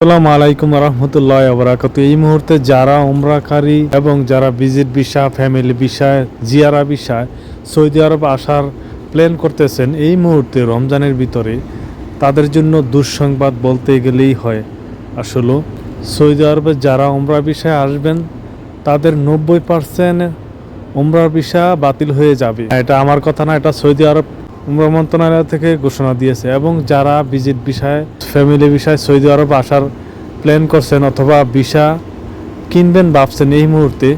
আসসালামু আলাইকুম রহমতুল্লাহ আবরাকাত এই মুহূর্তে যারা উমরাকারী এবং যারা ভিজিট ভিসা, ফ্যামিলি বিষয় জিয়ারা বিষয় সৌদি আরব আসার প্ল্যান করতেছেন, এই মুহূর্তে রমজানের ভিতরে তাদের জন্য দুঃসংবাদ বলতে গেলেই হয়, আসলে সৌদি আরবে যারা উমরা বিষয়ে আসবেন, তাদের নব্বই পার্সেন্ট উমরার ভিসা বাতিল হয়ে যাবে। এটা আমার কথা না, এটা সৌদি আরব উমরা মন্ত্রণালয় থেকে ঘোষণা দিয়েছে এবং যারা ভিজিট বিষয়ে ফ্যামিলি বিষয়ে সৌদি আরব আসার প্ল্যান করছেন অথবা ভিসা কিনবেন ভাবছেন এই মুহূর্তে,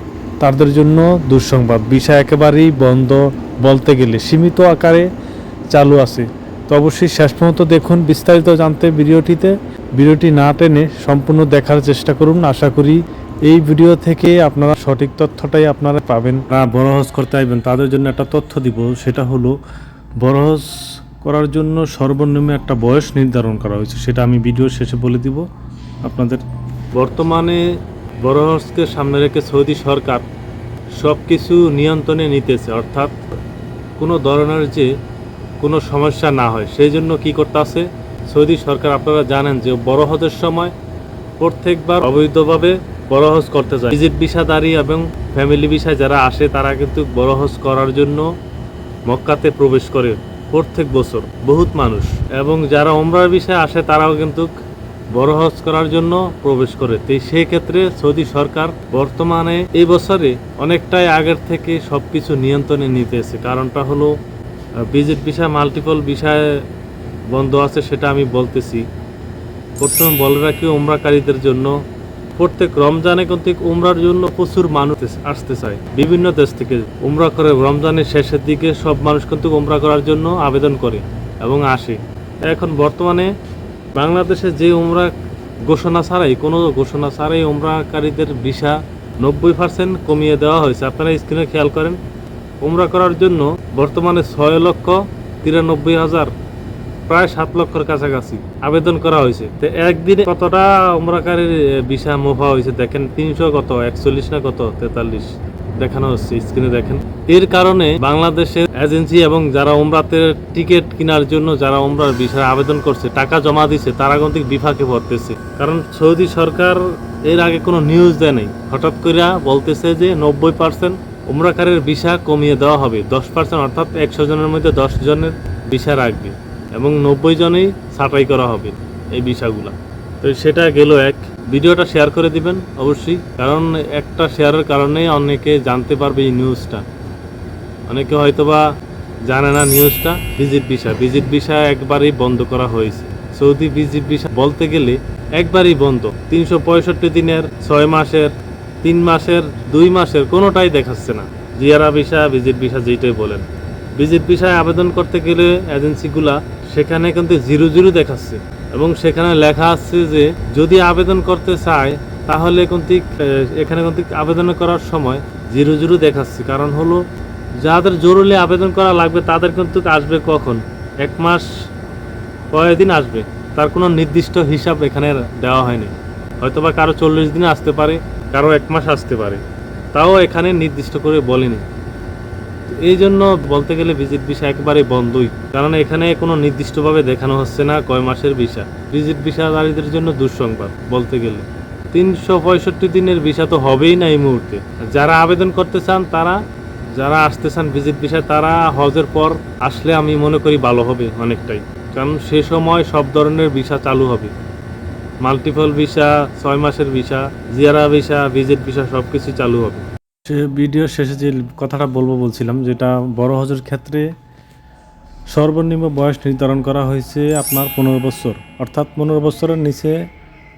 তাদের জন্য দুঃসংবাদ। ভিসা একেবারেই বন্ধ বলতে গেলে সীমিত আকারে চালু আছে। তো অবশ্যই শেষ পর্যন্ত দেখুন বিস্তারিত জানতে ভিডিওটিতে। ভিডিওটি না টেনে সম্পূর্ণ দেখার চেষ্টা করুন। আশা করি এই ভিডিও থেকে আপনারা সঠিক তথ্যটাই আপনারা পাবেন। না করতে আসবেন তাদের জন্য একটা তথ্য দিব, সেটা হলো বড় হজ করার জন্য সর্বনিম্ন একটা বয়স নির্ধারণ করা হয়েছে, সেটা আমি ভিডিও শেষে বলে দিব। আপনাদের বর্তমানে বড় হজকে সামনে রেখে সৌদি সরকার সব কিছু নিয়ন্ত্রণে নিতেছে, অর্থাৎ কোনো ধরনের যে কোনো সমস্যা না হয়। সেই জন্য কী করতে আছে সৌদি সরকার আপনারা জানেন যে বড় হজের সময় প্রত্যেকবার অবৈধভাবে বড় হজ করতে যায়। ভিজিট ভিসাদারি এবং ফ্যামিলি ভিসা যারা আসে, তারা কিন্তু বড় হজ করার জন্য মক্কাতে প্রবেশ করে প্রত্যেক বছর বহুত মানুষ। এবং যারা ওমরার বিষয়ে আসে, তারাও কিন্তু বড় হজ করার জন্য প্রবেশ করে। তো সেই ক্ষেত্রে সৌদি সরকার বর্তমানে এই বছরে অনেকটাই আগের থেকে সব কিছু নিয়ন্ত্রণে নিতেছে। কারণটা হলো ভিজিট বিষয় মাল্টিপল বিষয় বন্ধ আছে সেটা আমি বলতেছি। প্রথমে বলে রাখি ওমরাকারীদের জন্য প্রত্যেক রমজানে কিন্তু উমরার জন্য প্রচুর মানুষ আসতে চায়। বিভিন্ন দেশ থেকে উমরা করে রমজানের শেষের দিকে সব মানুষ কিন্তু উমরা করার জন্য আবেদন করে এবং আসে। এখন বর্তমানে বাংলাদেশে যে উমরা ঘোষণা ছাড়াই, কোনো ঘোষণা ছাড়াই উমরাকারীদের ভিসা নব্বই পার্সেন্ট কমিয়ে দেওয়া হয়েছে। আপনারা স্ক্রিনে খেয়াল করেন, উমরা করার জন্য বর্তমানে ছয় লক্ষ তিরানব্বই হাজার প্রায় সাত লক্ষর কাছাকাছি আবেদন করা হয়েছে। তো একদিনে কতটা উমরাকারীর ভিসা মোফা হয়েছে দেখেন, তিনশো কত, একচল্লিশ না কত, তেতাল্লিশ দেখানো হচ্ছে স্ক্রিনে দেখেন। এর কারণে বাংলাদেশের এজেন্সি এবং যারা উমরাতে টিকিট কেনার জন্য যারা উমরার ভিসা আবেদন করছে, টাকা জমা দিছে, তারা কিন্তু বিফাকে পড়তেছে। কারণ সৌদি সরকার এর আগে কোনো নিউজ দেয় নাই। হঠাৎ করে বলতেছে যে নব্বই পার্সেন্ট উমরাকারের ভিসা কমিয়ে দেওয়া হবে, দশ পার্সেন্ট অর্থাৎ একশো জনের মধ্যে দশ জনের ভিসা রাখবে। এবং নব্বই জনেই ছাঁটাই করা হবে এই বিষয়গুলো তো সেটা গেল এক। ভিডিওটা শেয়ার করে দিবেন, অবশ্যই। কারণ একটা শেয়ারের কারণেই অনেকে জানতে পারবে এই নিউজটা অনেকে হয়তোবা জানে না নিউজটা ভিজিট ভিসা ভিজিট ভিসা একবারই বন্ধ করা হয়েছে। সৌদি ভিজিট ভিসা বলতে গেলে একবারই বন্ধ। তিনশো পঁয়ষট্টি দিনের, ছয় মাসের, তিন মাসের, দুই মাসের কোনোটাই দেখাচ্ছে না। জিয়ারা ভিসা ভিজিট ভিসা যেটাই বলেন। ভিজিট ভিসায় আবেদন করতে গেলে এজেন্সিগুলা সেখানে কিন্তু জিরো জিরো দেখাচ্ছে। এবং সেখানে লেখা আছে যে, যদি আবেদন করতে চায়, তাহলে কিন্তু এখানে কিন্তু আবেদন করার সময় জিরো জিরো দেখাচ্ছে। কারণ হলো, যাদের জরুরি আবেদন করা লাগবে, তাদের কিন্তু আসবে কখন? এক মাস কয়েকদিন আসবে। তার কোনো নির্দিষ্ট হিসাব এখানে দেওয়া হয়নি। হয়তোবা কারও চল্লিশ দিনে আসতে পারে, কারও এক মাস আসতে পারে। তাও এখানে নির্দিষ্ট করে বলেনি। এই জন্য বলতে গেলে ভিজিট ভিসা একেবারে বন্ধই। কারণ এখানে কোনো নির্দিষ্টভাবে দেখানো হচ্ছে না কয় মাসের ভিসা। ভিজিট ভিসাদারীদের জন্য দুঃসংবাদ বলতে গেলে। তিনশো পঁয়ষট্টি দিনের ভিসা তো হবেই না এই মুহূর্তে। যারা আবেদন করতে চান, তারা, যারা আসতে চান ভিজিট ভিসা, তারা হজের পর আসলে আমি মনে করি ভালো হবে অনেকটাই। কারণ সে সময় সব ধরনের ভিসা চালু হবে। মাল্টিপল ভিসা, ছয় মাসের ভিসা, জিয়ারা ভিসা, ভিজিট ভিসা সব কিছু চালু হবে। ভিডিও শেষে যে কথাটা বলব বলছিলাম, যেটা বড় হজের ক্ষেত্রে সর্বনিম্ন বয়স নির্ধারণ করা হয়েছে আপনার পনেরো বছর। অর্থাৎ পনেরো বছরের নিচে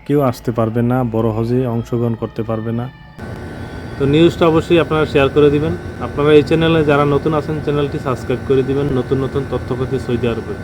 কেউ আসতে পারবে না, বড় হজে অংশগ্রহণ করতে পারবে না। তো নিউজটা অবশ্যই আপনারা শেয়ার করে দিবেন। আপনারা এই চ্যানেলে যারা নতুন আছেন, চ্যানেলটি সাবস্ক্রাইব করে দিবেন। নতুন নতুন তথ্য পেতে সৌদি আরবে।